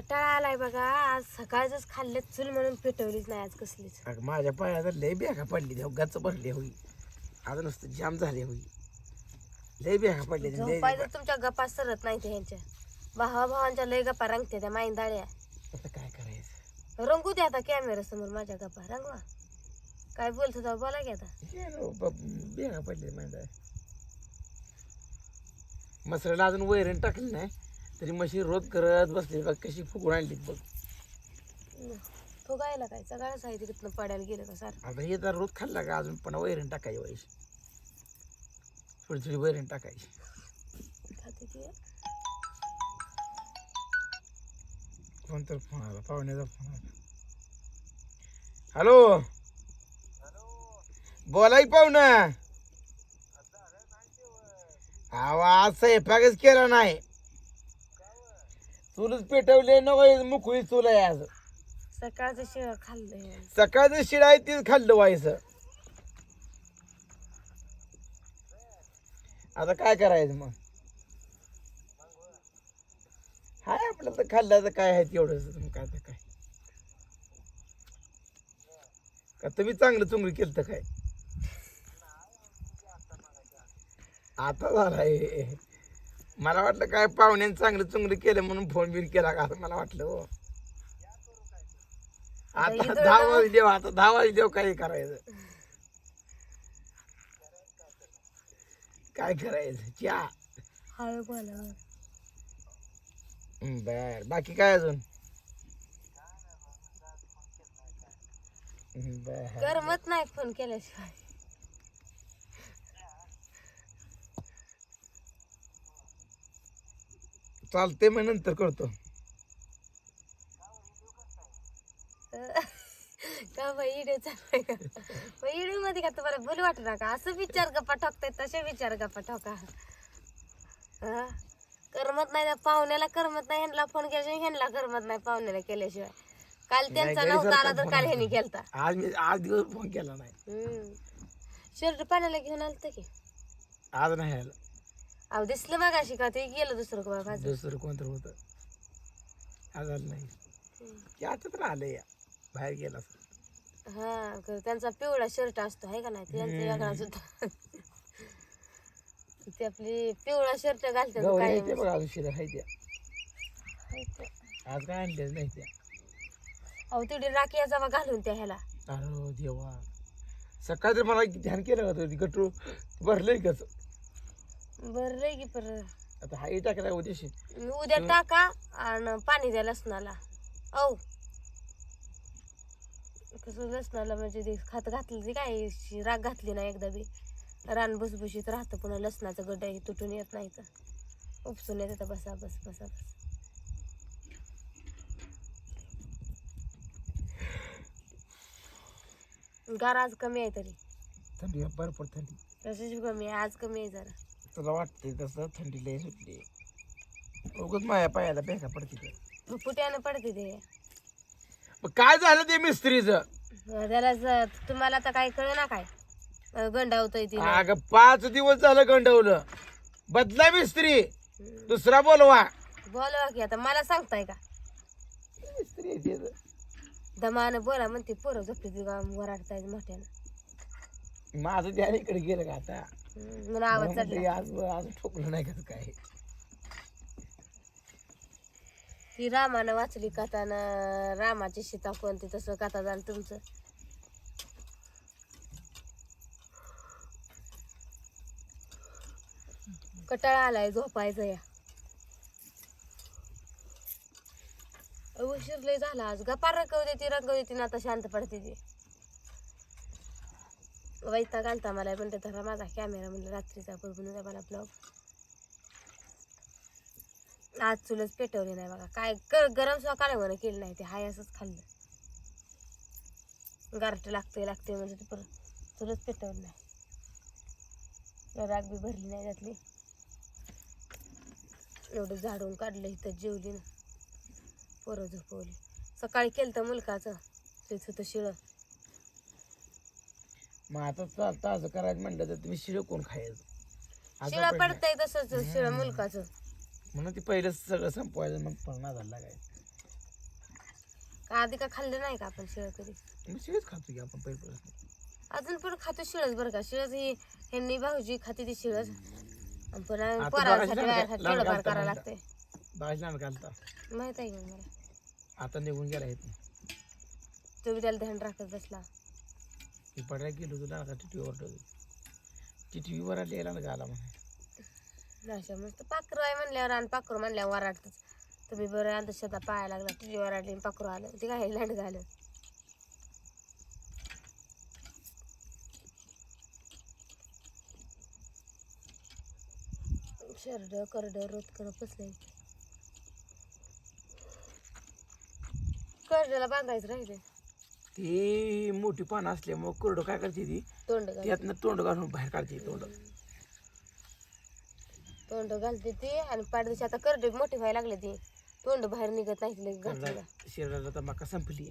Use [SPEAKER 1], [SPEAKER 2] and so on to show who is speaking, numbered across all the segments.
[SPEAKER 1] कटाळा आलाय बघा. आज सकाळच खाल्ले चूल म्हणून पेटवलीच नाही आज कसलीच.
[SPEAKER 2] अगं माझ्या पायाला लय बेगा पडली त्या गच भरले होई. आता नुसतं जाम झाले होई. लय बेगा पडले
[SPEAKER 1] झोपायचं तुमच्या गप्पा सरत नाही ते ह्यांच्या भावा भावांच्या लय गप्पा रंगते त्या माईंदाळ्या.
[SPEAKER 2] आता काय करायचं?
[SPEAKER 1] रंगू द्या आता कॅमेरा समोर माझ्या गप्पा रंगवा. काय बोलत होता बोला की आता.
[SPEAKER 2] हे ब- बेगा पडले माहिती मसराला अजून वैरण टाकली नाही? तरी म्हशी रोज करत बसली बघ कशी फुगून आणली बघ.
[SPEAKER 1] तो गायला काय? सगळं आहे तिकडनं पडायला गेलं का सारखं.
[SPEAKER 2] आता हे जर रोज खाल्ला का अजून? पण वैरण टाकायची व्हायची थोडी थोडी वैरण टाकायची.
[SPEAKER 1] खाते ती.
[SPEAKER 2] कोणतर फोन आला? पाहुण्याचा फोन आला. हॅलो? बोलाय पाहुणा. आवाज स्वयंपाकच केला नाही. चुलच पेटवले नको मुकळी चूल आहे आज.
[SPEAKER 1] सकाळचं शिळ खाल्लंय.
[SPEAKER 2] सकाळचं शिळा आहे तीच खाल्लं व्हायचं. आता काय करायचं मग? हाय आपलं तर खाल्लं तर काय आहे तेवढंच मग काय तर काय. का तुम्ही चांगलं चुंगली केलं तर काय? आता झालाय मला वाटलं काय पाहुण्याने चांगलं चुंगलं केलं म्हणून फोन बिन केला का असं मला वाटलं हो. आता दहा वाजले देव आता दहा वाजले देव काय करायचं? काय करायचं? चहा.
[SPEAKER 1] हळू बोला.
[SPEAKER 2] बर. बाकी काय अजून? बर
[SPEAKER 1] करमत नाही फोन केल्याशिवाय.
[SPEAKER 2] चालते मग नंतर करतो.
[SPEAKER 1] का बाई इडे चाललाय का? इडे मध्ये का तुम्हाला बोल वाटत का असं विचार गप्पा ठोकताय तसे विचार गप्पा ठोका. हा? करमत नाही त्या पाहुण्याला करमत नाही ह्यांना फोन केल्याशिवाय ह्यांना करमत नाही पाहुण्याला केल्याशिवाय. काल त्यांचा नव्हता आला तर काल. ह्यांनी केलता.
[SPEAKER 2] आज मी आज दिवस फोन केला नाही.
[SPEAKER 1] शर्ट पाण्याला घेऊन आलत की?
[SPEAKER 2] आज नाही आलं.
[SPEAKER 1] अहो दिसलं मग अशी का ते गेलं दुसरं का बाजू
[SPEAKER 2] दुसरं कोणतं होतं? आज आलं नाही तर आलं या. बाहेर गेला.
[SPEAKER 1] हा क- त्यांचा पिवळा शर्ट असतो आहे का नाही? त्यांचा वेगळा सुद्धा ते आपली पिवळा शर्ट घालतात
[SPEAKER 2] गौरी
[SPEAKER 1] काय?
[SPEAKER 2] आहे ते बघा आहे त्या. आज काय आणलेच नाही त्या.
[SPEAKER 1] अहो तेवढी राखी याचा घालून त्या ह्याला.
[SPEAKER 2] अरे देवा. सकाळी तर मला ध्यान केलं होतं ती गटरू. भरलंय कस?
[SPEAKER 1] बर रे की पर
[SPEAKER 2] आता हाई टाकला उद्याशी?
[SPEAKER 1] उद्या टाका आणि पाणी द्या लसणाला. औ. कसं लसणाला म्हणजे ते खात घातलं ते काय शी- राग घातली ना एकदा बी. रान भुसभुशीत राहतं पुन्हा लसणाचं गड्डा हे तुटून येत नाही तर. उपसून येतं बसा बस बसा बस. गार आज कमी आहे तरी.
[SPEAKER 2] थंडी भरपूर थंडी.
[SPEAKER 1] तशीच कमी आहे आज कमी आहे जरा.
[SPEAKER 2] तुला वाटते तसं? थंडी लय सुटली. उगत माझ्या पायाला बेका पडते ते.
[SPEAKER 1] मग पुट्यानं पडते ते?
[SPEAKER 2] मग काय झालं ते मिस्त्रीचं?
[SPEAKER 1] त्याला ज- तुम्हाला तर काही कळ ना काय? अं, गंडावतोय ती
[SPEAKER 2] अगं पाच दिवस झालं गंडवलं. बदला मिस्त्री. दुसरा बोलवा.
[SPEAKER 1] बोलवा की आता मला सांगताय का?
[SPEAKER 2] मिस्त्री आहे ते.
[SPEAKER 1] दमानं बोला म्हणते पोरं झोपली ती वराडताय मोठ्यानं.
[SPEAKER 2] माझं ध्यान इकडे गेलं का आता? म्हणलं,
[SPEAKER 1] चढला
[SPEAKER 2] आज आज ठोकलं नाही का काय?
[SPEAKER 1] ती रामानं वाचली कथानं रामाची सीता कोणती तसं कथा झालं तुमचं. कटाळा आलाय झोपायचं या. उशीर लय झाला आज. गप्पा रंगव देते रंगव देते ना आता शांत पडते ती. वैताग आलता मला म्हणते धरा माझा कॅमेरा म्हणलं रात्रीचा बघून द्या मला ब्लॉग आज चुलच पेटवली नाही बघा. काय गरम सकाळी म्हणून केलं नाही ते हाय असंच खाल्लं. गारट लागते लागते म्हणजे ते परत चुलच पेटवली नाही. राग बी भरली नाही त्यातली. एवढं झाडून काढलं इथं जेवली ना. पोरं झोपवली. सकाळी केलं तर मुलकाचं तेच होतं शिळं.
[SPEAKER 2] मग आता ता- ताजं करायचं म्हणलं तर तुम्ही शिळ कोण खायचं? असं
[SPEAKER 1] शिळं
[SPEAKER 2] पडलं.
[SPEAKER 1] पडतंय तसंच शिळं मुलकाचं.
[SPEAKER 2] म्हणून ते पहिलं सगळं संपवायचं मग पण झाला काय?
[SPEAKER 1] आधी का खाल्लं नाही का आपण शिळ कधी?
[SPEAKER 2] मग शिळच खातो की आपण पहिले
[SPEAKER 1] अजून पण खातो शिळच बरं का. शिळच ही ह्यांनी भाऊजी खाते ती शिळच. आणि पण
[SPEAKER 2] आता
[SPEAKER 1] पोरासाठी
[SPEAKER 2] बघायचं
[SPEAKER 1] थोडंफार
[SPEAKER 2] घालता म्हणता.
[SPEAKER 1] लागतंय.
[SPEAKER 2] बाजला घालता.
[SPEAKER 1] माहीत आहे का मला.
[SPEAKER 2] आता निघून गेला येत
[SPEAKER 1] तुम्ही त्याला ध्यान राखत बसला.
[SPEAKER 2] मी पडायला गेलो तुला का टिटीवर टिटीवर यायला ना गाला म्हणे.
[SPEAKER 1] मस्त पाखरू आहे म्हणल्यावर आणि पाखरू म्हणल्यावर वराडतच. तुम्ही बरं अंधश्रद्धा पाहायला लागला तुझी वराडली आणि पाखरू आलं. ते काय लांड घालं शरड करड रोत करत बसले. करड्याला बांधायचं राहिले
[SPEAKER 2] ती मोठी पानं असल्यामुळे कोरडं काय करते ती?
[SPEAKER 1] तोंड घाल
[SPEAKER 2] त्यातनं तोंड घालून बाहेर काढते तोंड.
[SPEAKER 1] तोंड घालते ती आणि पाडदिवशी आता करडे मोठे व्हायला लागले ती. तोंड बाहेर निघत नाही घातलेलं
[SPEAKER 2] शेरडाला तर मका संपली.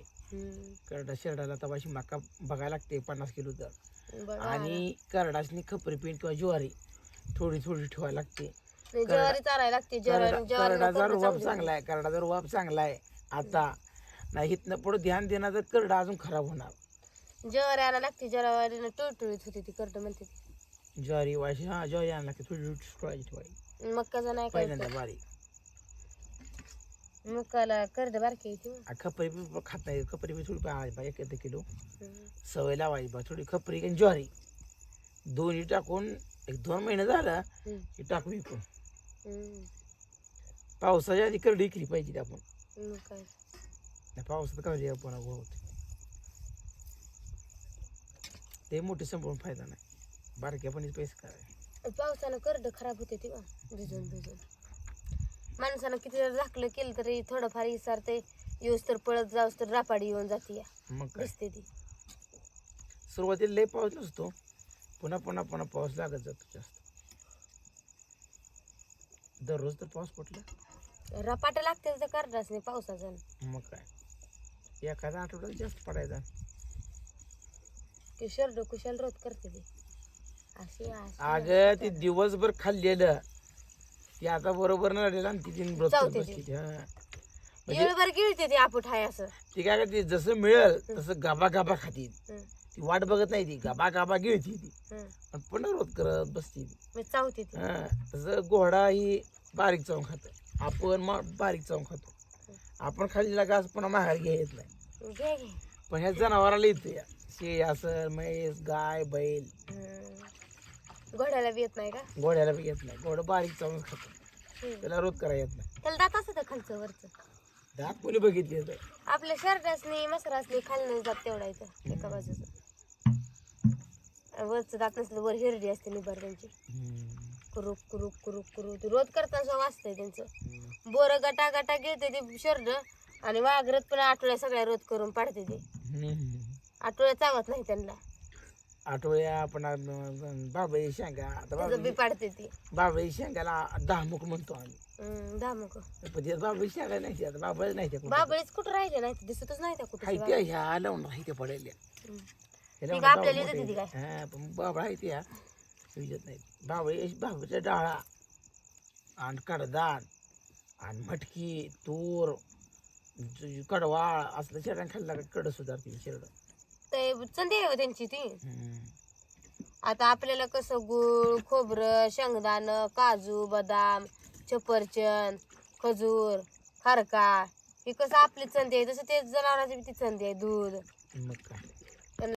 [SPEAKER 2] करडा शेरडाला तवाशी मका बघायला लागते पन्नास किलो तर. आणि करडासनी खपरी पेंट किंवा ज्वारी थोडी थोडी ठेवायला लागते.
[SPEAKER 1] ज्वारी चारायला लागते. ज्वारी
[SPEAKER 2] करडा-
[SPEAKER 1] ज्वारी
[SPEAKER 2] करडाचा रुबाब चांगला आहे करडाचा रुबाब चांगला आहे आता नाही इथनं पुढे ध्यान देणार तर करडा अजून खराब होणार.
[SPEAKER 1] ज्वारी आणायला लागते ज्वारीनं टुळटुळीत होती ती करड म्हणते ती.
[SPEAKER 2] ज्वारी वाशी हा ज्वारी आणला की थोडी थोडी ठेवायची
[SPEAKER 1] मक्काचा नाही काय
[SPEAKER 2] पहिल्यांदा बारीक
[SPEAKER 1] मक्काला करड बारकी येते
[SPEAKER 2] आ, खपरी बी खात नाही खपरी बी थोडी पाहायची पाहिजे एक किलो. सवय लावायची बा थोडी खपरी आणि ज्वारी. दोन्ही टाकून एक दोन महिने झाला की टाकू विकून पावसाच्या आधी करडी विकली पाहिजे आपण.
[SPEAKER 1] मग काय?
[SPEAKER 2] नाही पावसात करडी आपण होते. ते मोठे संपवून फायदा नाही. बारक्या पण पैसे करायचे
[SPEAKER 1] पावसानं करड खराब होते ती बा, भिजून भिजून. माणसानं किती जर झाकलं केलं तरी थोडंफार इसारते येऊस तर पळत जाऊस तर रापाडी येऊन जाते या.
[SPEAKER 2] मग काय?
[SPEAKER 1] दिसते ती.
[SPEAKER 2] सुरुवातीला लय पाऊस नसतो पुन्हा पुन्हा पुन्हा पाऊस लागत जातो जास्त. दररोज तर पाऊस पडला
[SPEAKER 1] रपाट लागते त्या करडाच नाही पावसाचं.
[SPEAKER 2] मग काय? एखादा आठवड्यात जास्त पडायचा.
[SPEAKER 1] की शर्ट कुशाल रोत करते ती. अशी
[SPEAKER 2] अगं ते दिवसभर खाल्लेलं. ते आता बरोबर नडलेलं आणि तिथे व्रत करत
[SPEAKER 1] चावते
[SPEAKER 2] बसली ती, हा. म्हणजे
[SPEAKER 1] येळभर गिळते ती आपूट हाय असं.
[SPEAKER 2] ती काय करते जसं मिळेल तसं गाबा गाबा खाती. ती वाट बघत नाही ती गाबा गाबा गिळती ती.
[SPEAKER 1] हं.
[SPEAKER 2] आणि पुन्हा रोध करत बसती ती.
[SPEAKER 1] चावते ती.
[SPEAKER 2] हा, तसं घोडा ही बारीक चावून खातो. आपण बारीक चावून खातो. आपण खाल्लेला घास पुन्हा माघार घ्या येत नाही.
[SPEAKER 1] घे घे
[SPEAKER 2] पण ह्या जनावराला येते शे असं म्हैस गाय बैल.
[SPEAKER 1] घोड्याला बी येत नाही का?
[SPEAKER 2] घोड्याला बी येत नाही. घोडं बारीक चावून खातो. त्याला रोध करायला येत नाही.
[SPEAKER 1] त्याला दात असत खालचं वरचं.
[SPEAKER 2] दात कोणी बघितली तर.
[SPEAKER 1] आपल्या शर्टासनी मसरासनी खालनं जात तेवढा इथं एका बाजूचं. वरचं दात नसलं वर हिरडी असते निबर त्यांची. कुरुक कुरुक कुरुक कुरुक रोज करताना वाचतंय त्यांचं. बोर गटा गटा घेते ते शर्ट आणि वाघरत पण आठवड्या सगळ्या रोज करून पाडते ते. आठवड्या चावत नाही त्यांना.
[SPEAKER 2] आठवड्या आपण बाबाई शेंगा आता
[SPEAKER 1] त्याचं बी
[SPEAKER 2] बाबाई
[SPEAKER 1] पाडते ती.
[SPEAKER 2] बाबाई शेंगाला दहामुख म्हणतो आम्ही.
[SPEAKER 1] हम्म, धामक.
[SPEAKER 2] पण ते बाबाई शेंगा नाही आता नाही त्या कुठं.
[SPEAKER 1] बाबळीच कुठं राहिले नाही दिसतच नाही त्या
[SPEAKER 2] हाय
[SPEAKER 1] कुठं
[SPEAKER 2] त्या ह्या लावून हाय त्या पडेल्या
[SPEAKER 1] हम्म.
[SPEAKER 2] हे
[SPEAKER 1] ती
[SPEAKER 2] लावून
[SPEAKER 1] का आपल्याला
[SPEAKER 2] बाबा
[SPEAKER 1] येते ती
[SPEAKER 2] मोठे. हा पण बाबा आहे त्या. नाही डाळा आणि कडदाण आणि मटकी तूर कडवाळ असलं शेरडा खाल्ला का कड सुधारते शेरड
[SPEAKER 1] ते चंदी आहे हो त्यांची ती. आता आपल्याला कसं गुळ खोबरं शेंगदाणं काजू बदाम चपरचंद खजूर खारका हे कसं आपली चंदी आहे. तसं ते जनावरांची ती चंदी आहे दूध.
[SPEAKER 2] मग काय?